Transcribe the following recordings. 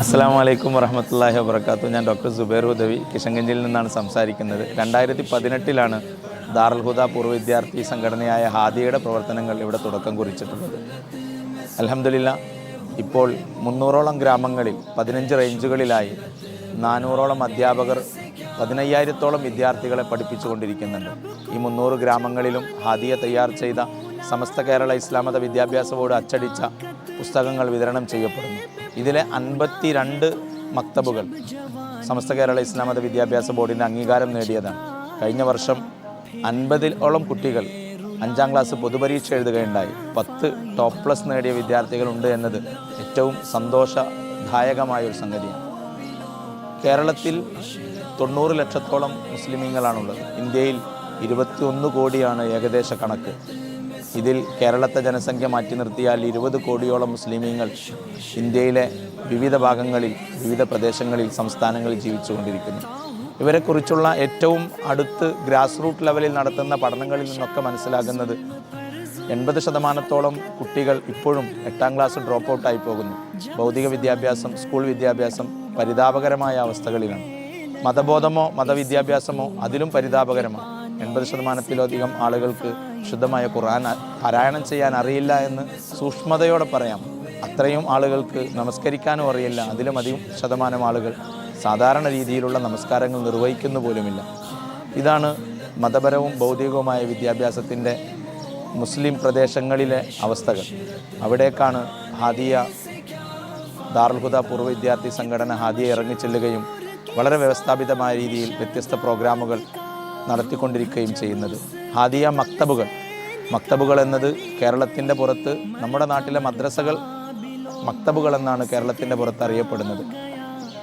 അസ്സാം വലൈക്കും വറഹമത്തല്ലാഹി വാബർക്കാത്തു ഞാൻ ഡോക്ടർ സുബേർ ഉദവി കിഷൻഗഞ്ചിൽ നിന്നാണ് സംസാരിക്കുന്നത്. രണ്ടായിരത്തി പതിനെട്ടിലാണ് ദാറുൽ പൂർവ വിദ്യാർത്ഥി സംഘടനയായ ഹാദിയയുടെ പ്രവർത്തനങ്ങൾ ഇവിടെ തുടക്കം കുറിച്ചിട്ടുള്ളത്. അലഹമില്ല ഇപ്പോൾ മുന്നൂറോളം ഗ്രാമങ്ങളിൽ പതിനഞ്ച് റേഞ്ചുകളിലായി നാനൂറോളം അധ്യാപകർ പതിനയ്യായിരത്തോളം വിദ്യാർത്ഥികളെ പഠിപ്പിച്ചു കൊണ്ടിരിക്കുന്നുണ്ട് ഈ മുന്നൂറ് ഗ്രാമങ്ങളിലും ഹാദിയ തയ്യാർ ചെയ്ത സമസ്ത കേരള ഇസ്ലാമത വിദ്യാഭ്യാസ ബോർഡ് അച്ചടിച്ച പുസ്തകങ്ങൾ വിതരണം ചെയ്യപ്പെടുന്നു. ഇതിലെ അൻപത്തി രണ്ട് മക്തബുകൾ സമസ്ത കേരള ഇസ്ലാമത വിദ്യാഭ്യാസ ബോർഡിന്റെ അംഗീകാരം നേടിയതാണ്. കഴിഞ്ഞ വർഷം അൻപതിലോളം കുട്ടികൾ അഞ്ചാം ക്ലാസ് പൊതുപരീക്ഷ എഴുതുകയുണ്ടായി. പത്ത് ടോപ്പ് പ്ലസ് നേടിയ വിദ്യാർത്ഥികളുണ്ട് എന്നത് ഏറ്റവും സന്തോഷദായകമായ ഒരു സംഗതിയാണ്. കേരളത്തിൽ തൊണ്ണൂറ് ലക്ഷത്തോളം മുസ്ലിമീങ്ങളാണുള്ളത്. ഇന്ത്യയിൽ ഇരുപത്തിയൊന്ന് കോടിയാണ് ഏകദേശ കണക്ക്. ഇതിൽ കേരളത്തെ ജനസംഖ്യ മാറ്റി നിർത്തിയാൽ ഇരുപത് കോടിയോളം മുസ്ലിമീങ്ങൾ ഇന്ത്യയിലെ വിവിധ ഭാഗങ്ങളിൽ വിവിധ പ്രദേശങ്ങളിൽ സംസ്ഥാനങ്ങളിൽ ജീവിച്ചുകൊണ്ടിരിക്കുന്നു. ഇവരെക്കുറിച്ചുള്ള ഏറ്റവും അടുത്ത് ഗ്രാസ് റൂട്ട് ലെവലിൽ നടത്തുന്ന പഠനങ്ങളിൽ നിന്നൊക്കെ മനസ്സിലാകുന്നത് എൺപത് ശതമാനത്തോളം കുട്ടികൾ ഇപ്പോഴും എട്ടാം ക്ലാസ് ഡ്രോപ്പ് ഔട്ടായി പോകുന്നു. ഭൗതിക വിദ്യാഭ്യാസം സ്കൂൾ വിദ്യാഭ്യാസം പരിതാപകരമായ അവസ്ഥകളിലാണ്. മതബോധമോ മതവിദ്യാഭ്യാസമോ അതിലും പരിതാപകരമാണ്. എൺപത് ശതമാനത്തിലധികം ആളുകൾക്ക് ശുദ്ധമായ ഖുർആൻ പാരായണം ചെയ്യാൻ അറിയില്ല എന്ന് സൂക്ഷ്മതയോടെ പറയാം. അത്രയും ആളുകൾക്ക് നമസ്കരിക്കാനും അറിയില്ല. അതിലും അധികം ശതമാനം ആളുകൾ സാധാരണ രീതിയിലുള്ള നമസ്കാരങ്ങൾ നിർവഹിക്കുന്നു പോലുമില്ല. ഇതാണ് മതപരവും ഭൗതികവുമായ വിദ്യാഭ്യാസത്തിന്റെ മുസ്ലിം പ്രദേശങ്ങളിലെ അവസ്ഥകൾ. അവിടേക്കാണ് ഹാദിയ ദാർൽഹുദ പൂർവ വിദ്യാർത്ഥി സംഘടന ഹാദിയ ഇറങ്ങിച്ചെല്ലുകയും വളരെ വ്യവസ്ഥാപിതമായ രീതിയിൽ വ്യത്യസ്ത പ്രോഗ്രാമുകൾ നടത്തിക്കൊണ്ടിരിക്കുകയും ചെയ്യുന്നത്. ഹാദിയ മക്തബുകൾ. മക്തബുകൾ എന്നത് കേരളത്തിന്റെ പുറത്ത് നമ്മുടെ നാട്ടിലെ മദ്രസകൾ മക്തബുകൾ എന്നാണ് കേരളത്തിന്റെ പുറത്ത് അറിയപ്പെടുന്നത്.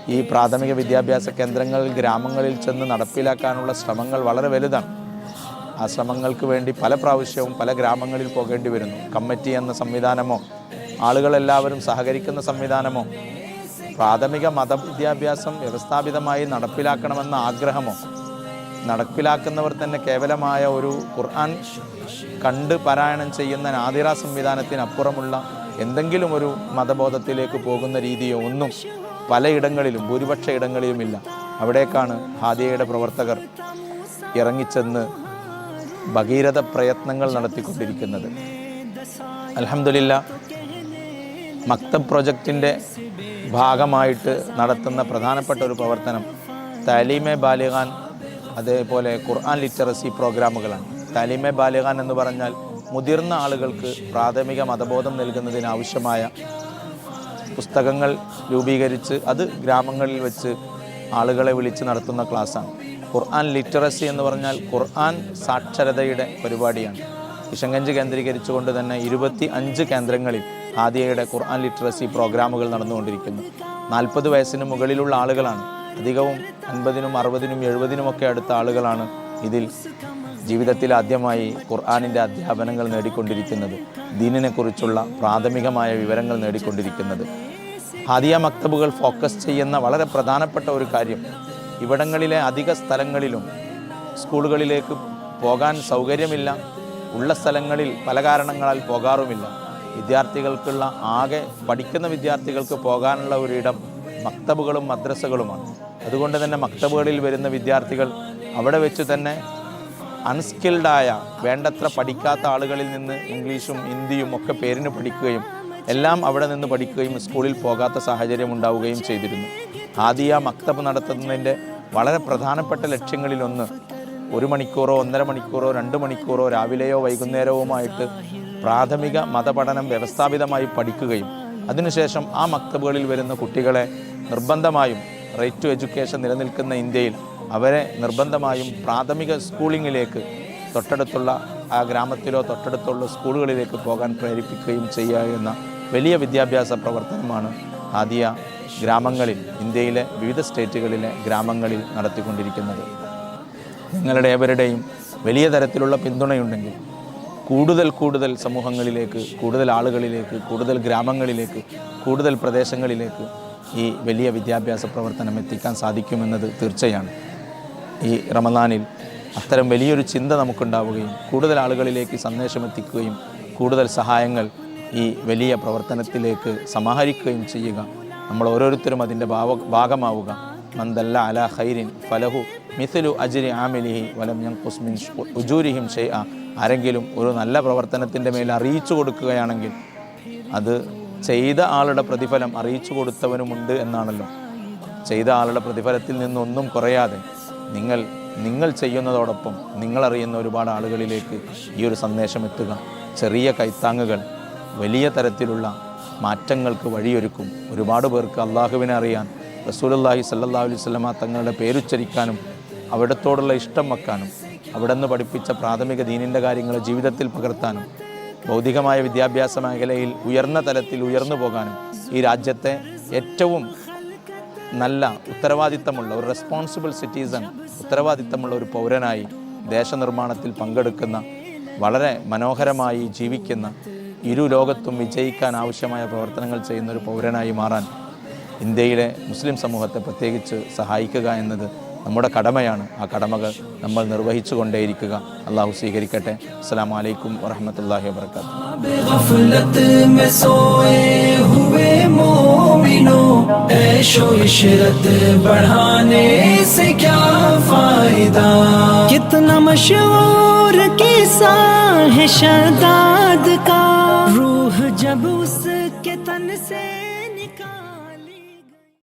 ഈ പ്രാഥമിക വിദ്യാഭ്യാസ കേന്ദ്രങ്ങൾ ഗ്രാമങ്ങളിൽ ചെന്ന് നടപ്പിലാക്കാനുള്ള ശ്രമങ്ങൾ വളരെ വലുതാണ്. ആ ശ്രമങ്ങൾക്ക് വേണ്ടി പല പ്രാവശ്യവും പല ഗ്രാമങ്ങളിൽ പോകേണ്ടി വരുന്നു. കമ്മിറ്റി എന്ന സംവിധാനമോ ആളുകളെല്ലാവരും സഹകരിക്കുന്ന സംവിധാനമോ പ്രാഥമിക മതവിദ്യാഭ്യാസം വ്യവസ്ഥാപിതമായി നടപ്പിലാക്കണമെന്ന ആഗ്രഹമോ നടപ്പിലാക്കുന്നവർ തന്നെ കേവലമായ ഒരു ഖുർആൻ കണ്ട് പാരായണം ചെയ്യുന്ന നാദിറ സംവിധാനത്തിനപ്പുറമുള്ള എന്തെങ്കിലും ഒരു മതബോധത്തിലേക്ക് പോകുന്ന രീതിയോ ഒന്നും പലയിടങ്ങളിലും ഭൂരിപക്ഷ ഇടങ്ങളിലുമില്ല. അവിടേക്കാണ് ഹാദിയയുടെ പ്രവർത്തകർ ഇറങ്ങിച്ചെന്ന് ഭഗീരഥ പ്രയത്നങ്ങൾ നടത്തിക്കൊണ്ടിരിക്കുന്നത്. അലഹമില്ല മക്തബ് പ്രൊജക്റ്റിന്റെ ഭാഗമായിട്ട് നടത്തുന്ന പ്രധാനപ്പെട്ട ഒരു പ്രവർത്തനം താലീമെ ബാലിഖാൻ അതേപോലെ ഖുർആൻ ലിറ്ററസി പ്രോഗ്രാമുകളാണ്. താലിമെ ബാലിഖാൻ എന്ന് പറഞ്ഞാൽ മുതിർന്ന ആളുകൾക്ക് പ്രാഥമിക മതബോധം നൽകുന്നതിന് ആവശ്യമായ പുസ്തകങ്ങൾ രൂപീകരിച്ച് അത് ഗ്രാമങ്ങളിൽ വെച്ച് ആളുകളെ വിളിച്ച് നടത്തുന്ന ക്ലാസ്സാണ്. ഖുർആൻ ലിറ്ററസി എന്ന് പറഞ്ഞാൽ ഖുർആൻ സാക്ഷരതയുടെ പരിപാടിയാണ്. കിഷൻഗഞ്ച് കേന്ദ്രീകരിച്ചുകൊണ്ട് തന്നെ ഇരുപത്തി അഞ്ച് കേന്ദ്രങ്ങളിൽ ആദ്യയുടെ ഖുർആൻ ലിറ്ററസി പ്രോഗ്രാമുകൾ നടന്നുകൊണ്ടിരിക്കുന്നു. നാൽപ്പത് വയസ്സിന് മുകളിലുള്ള ആളുകളാണ് അധികവും അൻപതിനും അറുപതിനും എഴുപതിനുമൊക്കെ അടുത്ത ആളുകളാണ് ഇതിൽ ജീവിതത്തിൽ ആദ്യമായി ഖുർആാനിന്റെ അധ്യാപനങ്ങൾ നേടിക്കൊണ്ടിരിക്കുന്നത് ദീനിനെക്കുറിച്ചുള്ള പ്രാഥമികമായ വിവരങ്ങൾ നേടിക്കൊണ്ടിരിക്കുന്നത്. ഹാദിയ മക്തബുകൾ ഫോക്കസ് ചെയ്യുന്ന വളരെ പ്രധാനപ്പെട്ട ഒരു കാര്യം ഇവിടങ്ങളിലെ അധിക സ്ഥലങ്ങളിലും സ്കൂളുകളിലേക്ക് പോകാൻ സൗകര്യമില്ല ഉള്ള സ്ഥലങ്ങളിൽ പല കാരണങ്ങളാൽ പോകാറുമില്ല. വിദ്യാർത്ഥികൾക്കുള്ള ആകെ പഠിക്കുന്ന വിദ്യാർത്ഥികൾക്ക് പോകാനുള്ള ഒരിടം മക്തബുകളും മദ്രസകളുമാണ്. അതുകൊണ്ട് തന്നെ മക്തബുകളിൽ വരുന്ന വിദ്യാർത്ഥികൾ അവിടെ വെച്ച് തന്നെ അൺസ്കിൽഡായ വേണ്ടത്ര പഠിക്കാത്ത ആളുകളിൽ നിന്ന് ഇംഗ്ലീഷും ഹിന്ദിയും ഒക്കെ പേരിന് പഠിക്കുകയും എല്ലാം അവിടെ നിന്ന് പഠിക്കുകയും സ്കൂളിൽ പോകാത്ത സാഹചര്യം ഉണ്ടാവുകയും ചെയ്തിരുന്നു. ആദിയ മക്തബ് നടത്തുന്നതിന്റെ വളരെ പ്രധാനപ്പെട്ട ലക്ഷ്യങ്ങളിലൊന്ന് ഒരു മണിക്കൂറോ ഒന്നര മണിക്കൂറോ രണ്ട് മണിക്കൂറോ രാവിലെയോ വൈകുന്നേരവുമായിട്ട് പ്രാഥമിക മതപഠനം വ്യവസ്ഥാപിതമായി പഠിക്കുകയും അതിനുശേഷം ആ മക്തബുകളിൽ വരുന്ന കുട്ടികളെ നിർബന്ധമായും റൈറ്റ് ടു എഡ്യൂക്കേഷൻ നിലനിൽക്കുന്ന ഇന്ത്യയിൽ അവരെ നിർബന്ധമായും പ്രാഥമിക സ്കൂളിങ്ങിലേക്ക് തൊട്ടടുത്തുള്ള ആ ഗ്രാമത്തിലോ തൊട്ടടുത്തുള്ള സ്കൂളുകളിലേക്ക് പോകാൻ പ്രേരിപ്പിക്കുകയും ചെയ്യുക എന്ന വലിയ വിദ്യാഭ്യാസ പ്രവർത്തനമാണ് ആദ്യ ഗ്രാമങ്ങളിൽ ഇന്ത്യയിലെ വിവിധ സ്റ്റേറ്റുകളിലെ ഗ്രാമങ്ങളിൽ നടത്തിക്കൊണ്ടിരിക്കുന്നത്. നിങ്ങളുടെ ഏവരുടെയും വലിയ തരത്തിലുള്ള പിന്തുണയുണ്ടെങ്കിൽ കൂടുതൽ കൂടുതൽ സമൂഹങ്ങളിലേക്ക് കൂടുതൽ ആളുകളിലേക്ക് കൂടുതൽ ഗ്രാമങ്ങളിലേക്ക് കൂടുതൽ പ്രദേശങ്ങളിലേക്ക് ഈ വലിയ വിദ്യാഭ്യാസ പ്രവർത്തനം എത്തിക്കാൻ സാധിക്കുമെന്നത് തീർച്ചയാണ്. ഈ റമദാനിൽ അത്തരം വലിയൊരു ചിന്ത നമുക്കുണ്ടാവുകയും കൂടുതൽ ആളുകളിലേക്ക് സന്ദേശം എത്തിക്കുകയും കൂടുതൽ സഹായങ്ങൾ ഈ വലിയ പ്രവർത്തനത്തിലേക്ക് സമാഹരിക്കുകയും ചെയ്യുക. നമ്മൾ ഓരോരുത്തരും അതിന്റെ ഭാവ ഭാഗമാവുക. മന്ദല്ല അല ഹൈരിൻ ഫലഹു മിഥലു അജിരി ആമിലിഹി വലം ഞാൻ കുസ്മിൻ ഉജൂരിഹിം ഷെയ്അ ആരെങ്കിലും ഒരു നല്ല പ്രവർത്തനത്തിന്റെ മേൽ അറിയിച്ചു കൊടുക്കുകയാണെങ്കിൽ അത് ചെയ്ത ആളുടെ പ്രതിഫലം അറിയിച്ചു കൊടുത്തവനുമുണ്ട് എന്നാണല്ലോ. ചെയ്ത ആളുടെ പ്രതിഫലത്തിൽ നിന്നൊന്നും കുറയാതെ നിങ്ങൾ നിങ്ങൾ ചെയ്യുന്നതോടൊപ്പം നിങ്ങളറിയുന്ന ഒരുപാട് ആളുകളിലേക്ക് ഈ ഒരു സന്ദേശം എത്തുക. ചെറിയ കൈത്താങ്ങുകൾ വലിയ തരത്തിലുള്ള മാറ്റങ്ങൾക്ക് വഴിയൊരുക്കും. ഒരുപാട് പേർക്ക് അള്ളാഹുവിനെ അറിയാൻ റസൂലുള്ളാഹി സല്ലാ അലൈഹി വസല്ലമ തങ്ങളുടെ പേരുച്ചരിക്കാനും അവിടത്തോടുള്ള ഇഷ്ടം വെക്കാനും അവിടെ നിന്ന് പഠിപ്പിച്ച പ്രാഥമിക ദീനിന്റെ കാര്യങ്ങൾ ജീവിതത്തിൽ പകർത്താനും ഭൗതികമായ വിദ്യാഭ്യാസ മേഖലയിൽ ഉയർന്ന തലത്തിൽ ഉയർന്നു പോകാനും ഈ രാജ്യത്തെ ഏറ്റവും നല്ല ഉത്തരവാദിത്തമുള്ള ഒരു റെസ്പോൺസിബിൾ സിറ്റിസൺ ഉത്തരവാദിത്തമുള്ള ഒരു പൗരനായി ദേശനിർമ്മാണത്തിൽ പങ്കെടുക്കുന്ന വളരെ മനോഹരമായി ജീവിക്കുന്ന ഇരു ലോകത്തും വിജയിക്കാൻ ആവശ്യമായ പ്രവർത്തനങ്ങൾ ചെയ്യുന്ന ഒരു പൗരനായി മാറാൻ ഇന്ത്യയിലെ മുസ്ലിം സമൂഹത്തെ പ്രത്യേകിച്ച് സഹായിക്കുക എന്നത് നമ്മുടെ കടമയാണ് ആ കടമകൾ നമ്മൾ നിർവഹിച്ചു കൊണ്ടേയിരിക്കുക അള്ളാഹു സ്വീകരിക്കട്ടെ അസ്സാം വലൈക്കും വറഹമത്തല്ലാഹി വാബർക്കാത്തു गफलत में सोए हुए मोमिनो ऐशो इशरत बढ़ाने से क्या फायदा कितना मशहूर किस्सा है शदाद का रूह जब उसके तन से